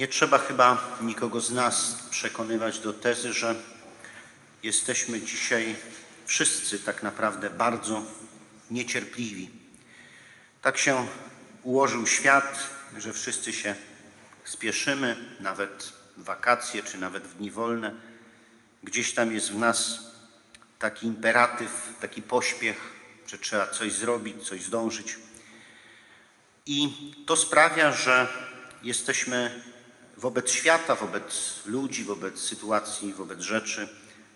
Nie trzeba chyba nikogo z nas przekonywać do tezy, że jesteśmy dzisiaj wszyscy tak naprawdę bardzo niecierpliwi. Tak się ułożył świat, że wszyscy się spieszymy, nawet w wakacje czy nawet w dni wolne. Gdzieś tam jest w nas taki imperatyw, taki pośpiech, że trzeba coś zrobić, coś zdążyć. I to sprawia, że jesteśmy wobec świata, wobec ludzi, wobec sytuacji, wobec rzeczy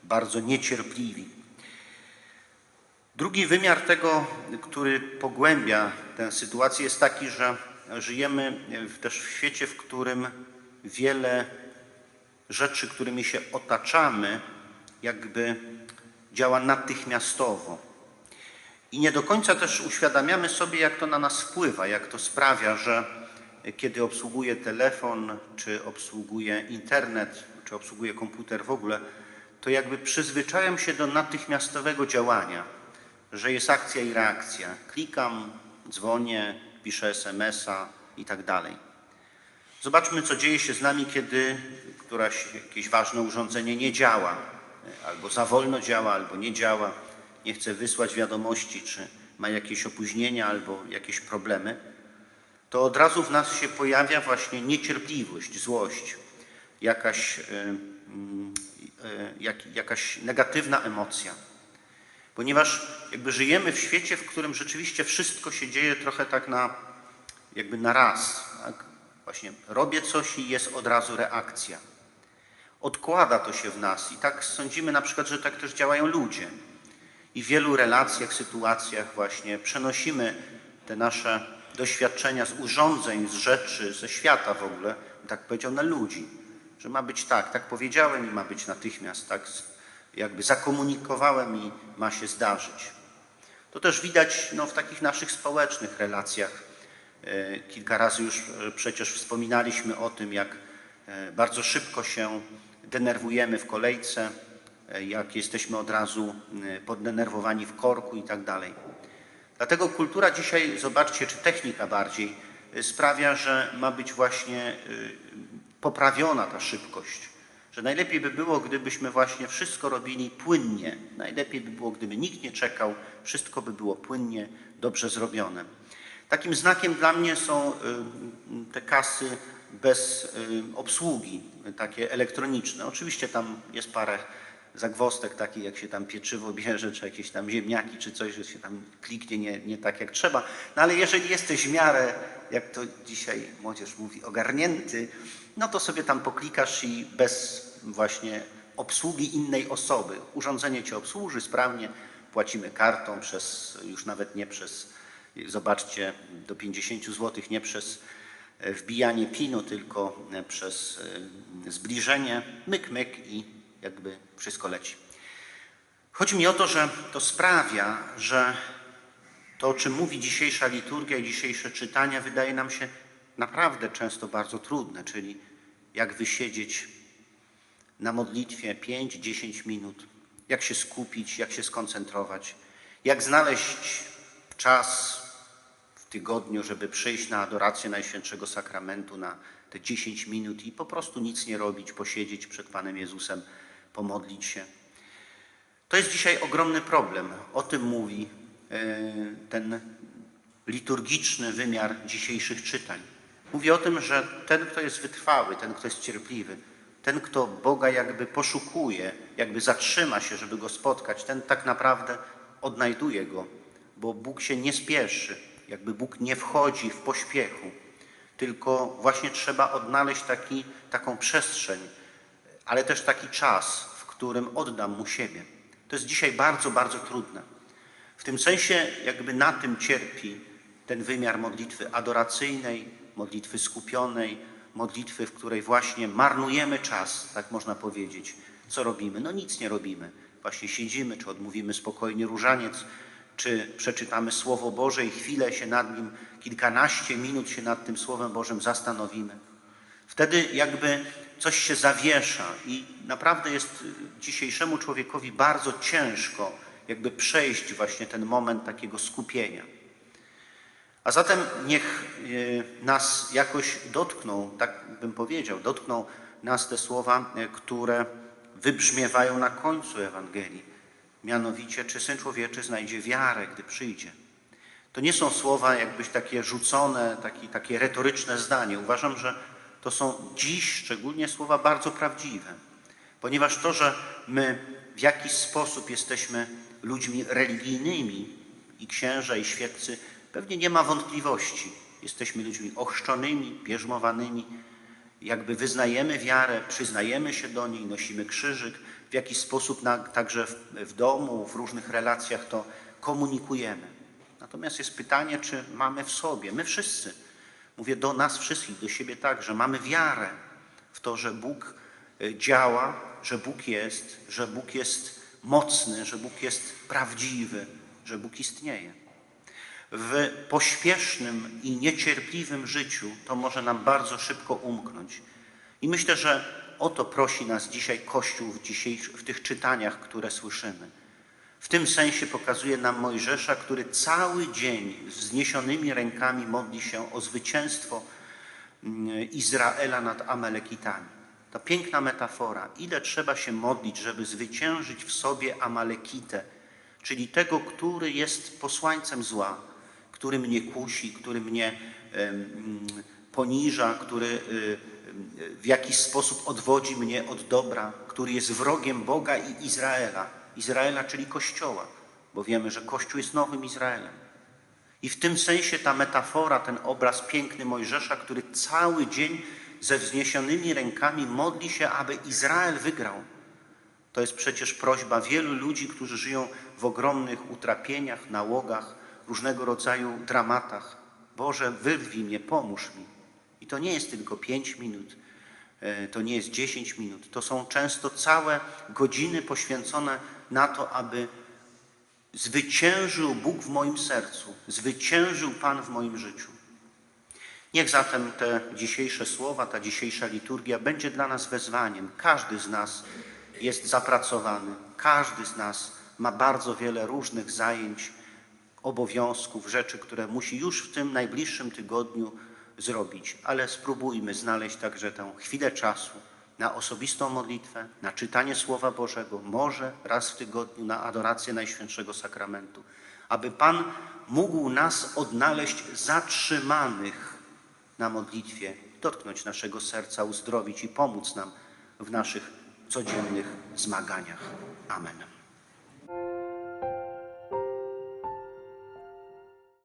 bardzo niecierpliwi. Drugi wymiar tego, który pogłębia tę sytuację, jest taki, że żyjemy też w świecie, w którym wiele rzeczy, którymi się otaczamy, jakby działa natychmiastowo. I nie do końca też uświadamiamy sobie, jak to na nas wpływa, jak to sprawia, że kiedy obsługuję telefon, czy obsługuję internet, czy obsługuję komputer w ogóle, to jakby przyzwyczajam się do natychmiastowego działania, że jest akcja i reakcja. Klikam, dzwonię, piszę SMS-a i tak dalej. Zobaczmy, co dzieje się z nami, kiedy któraś, jakieś ważne urządzenie nie działa, albo za wolno działa, albo nie działa, nie chce wysłać wiadomości, czy ma jakieś opóźnienia, albo jakieś problemy, to od razu w nas się pojawia właśnie niecierpliwość, złość, jakaś, y, mm, y, jak, jakaś negatywna emocja. Ponieważ jakby żyjemy w świecie, w którym rzeczywiście wszystko się dzieje trochę tak na, jakby na raz. Tak? Właśnie robię coś i jest od razu reakcja. Odkłada to się w nas i tak sądzimy na przykład, że tak też działają ludzie. I w wielu relacjach, sytuacjach właśnie przenosimy te nasze doświadczenia z urządzeń, z rzeczy, ze świata w ogóle, tak powiedział, na ludzi. Że ma być tak, tak powiedziałem i ma być natychmiast, tak jakby zakomunikowałem i ma się zdarzyć. To też widać no, w takich naszych społecznych relacjach. E, Kilka razy już e, przecież wspominaliśmy o tym, jak e, bardzo szybko się denerwujemy w kolejce, jak jesteśmy od razu poddenerwowani w korku i tak dalej. Dlatego kultura dzisiaj, zobaczcie, czy technika bardziej, y, sprawia, że ma być właśnie y, poprawiona ta szybkość. Że najlepiej by było, gdybyśmy właśnie wszystko robili płynnie. Najlepiej by było, gdyby nikt nie czekał, wszystko by było płynnie, dobrze zrobione. Takim znakiem dla mnie są y, te kasy bez obsługi, takie elektroniczne. Oczywiście tam jest parę zagwostek takich, jak się tam pieczywo bierze, czy jakieś tam ziemniaki, czy coś, że się tam kliknie nie, nie tak jak trzeba. No ale jeżeli jesteś w miarę, jak to dzisiaj młodzież mówi, ogarnięty, no to sobie tam poklikasz i bez właśnie obsługi innej osoby. Urządzenie cię obsłuży sprawnie, płacimy kartą przez, już nawet nie przez, zobaczcie, do 50 zł, nie przez e, wbijanie pinu, tylko e, przez e, zbliżenie, myk, myk i jakby wszystko leci. Chodzi mi o to, że to sprawia, że to, o czym mówi dzisiejsza liturgia i dzisiejsze czytania, wydaje nam się naprawdę często bardzo trudne, czyli jak wysiedzieć na modlitwie 5-10 minut, jak się skupić, jak się skoncentrować, jak znaleźć czas w tygodniu, żeby przyjść na adorację Najświętszego Sakramentu na te 10 minut i po prostu nic nie robić, posiedzieć przed Panem Jezusem, pomodlić się. To jest dzisiaj ogromny problem. O tym mówi e, ten liturgiczny wymiar dzisiejszych czytań. Mówi o tym, że ten, kto jest wytrwały, ten, kto jest cierpliwy, ten, kto Boga jakby poszukuje, jakby zatrzyma się, żeby go spotkać, ten tak naprawdę odnajduje go, bo Bóg się nie spieszy, jakby Bóg nie wchodzi w pośpiechu, tylko właśnie trzeba odnaleźć taki, taką przestrzeń, ale też taki czas, w którym oddam mu siebie. To jest dzisiaj bardzo, bardzo trudne. W tym sensie jakby na tym cierpi ten wymiar modlitwy adoracyjnej, modlitwy skupionej, modlitwy, w której właśnie marnujemy czas, tak można powiedzieć. Co robimy? No nic nie robimy. Właśnie siedzimy, czy odmówimy spokojnie różaniec, czy przeczytamy Słowo Boże i chwilę się nad nim, kilkanaście minut się nad tym Słowem Bożym zastanowimy. Wtedy jakby coś się zawiesza i naprawdę jest dzisiejszemu człowiekowi bardzo ciężko jakby przejść właśnie ten moment takiego skupienia. A zatem niech y, nas jakoś dotkną, tak bym powiedział, dotkną nas te słowa, y, które wybrzmiewają na końcu Ewangelii. Mianowicie, czy Syn Człowieczy znajdzie wiarę, gdy przyjdzie. To nie są słowa jakbyś takie rzucone, taki, takie retoryczne zdanie. Uważam, że to są dziś szczególnie słowa bardzo prawdziwe. Ponieważ to, że my w jakiś sposób jesteśmy ludźmi religijnymi i księża i świeccy, pewnie nie ma wątpliwości. Jesteśmy ludźmi ochrzczonymi, bierzmowanymi, jakby wyznajemy wiarę, przyznajemy się do niej, nosimy krzyżyk, w jakiś sposób na, także w, w domu, w różnych relacjach to komunikujemy. Natomiast jest pytanie, czy mamy w sobie, my wszyscy, mówię do nas wszystkich, do siebie także, mamy wiarę w to, że Bóg y, działa, że Bóg jest, że Bóg jest mocny, że Bóg jest prawdziwy, że Bóg istnieje. W pośpiesznym i niecierpliwym życiu to może nam bardzo szybko umknąć. I myślę, że o to prosi nas dzisiaj Kościół w, w tych czytaniach, które słyszymy. W tym sensie pokazuje nam Mojżesza, który cały dzień wzniesionymi rękami modli się o zwycięstwo mm, Izraela nad Amalekitami. To piękna metafora. Ile trzeba się modlić, żeby zwyciężyć w sobie Amalekitę, czyli tego, który jest posłańcem zła, który mnie kusi, który mnie poniża, który y, y, w jakiś sposób odwodzi mnie od dobra, który jest wrogiem Boga i Izraela. Izraela, czyli Kościoła, bo wiemy, że Kościół jest nowym Izraelem. I w tym sensie ta metafora, ten obraz piękny Mojżesza, który cały dzień ze wzniesionymi rękami modli się, aby Izrael wygrał. To jest przecież prośba wielu ludzi, którzy żyją w ogromnych utrapieniach, nałogach, różnego rodzaju dramatach. Boże, wyrwij mnie, pomóż mi. I to nie jest tylko pięć minut, e, to nie jest dziesięć minut. To są często całe godziny poświęcone na to, aby zwyciężył Bóg w moim sercu, zwyciężył Pan w moim życiu. Niech zatem te dzisiejsze słowa, ta dzisiejsza liturgia będzie dla nas wezwaniem. Każdy z nas jest zapracowany, każdy z nas ma bardzo wiele różnych zajęć, obowiązków, rzeczy, które musi już w tym najbliższym tygodniu zrobić. Ale spróbujmy znaleźć także tę chwilę czasu na osobistą modlitwę, na czytanie Słowa Bożego, może raz w tygodniu na adorację Najświętszego Sakramentu, aby Pan mógł nas odnaleźć zatrzymanych na modlitwie, dotknąć naszego serca, uzdrowić i pomóc nam w naszych codziennych zmaganiach. Amen.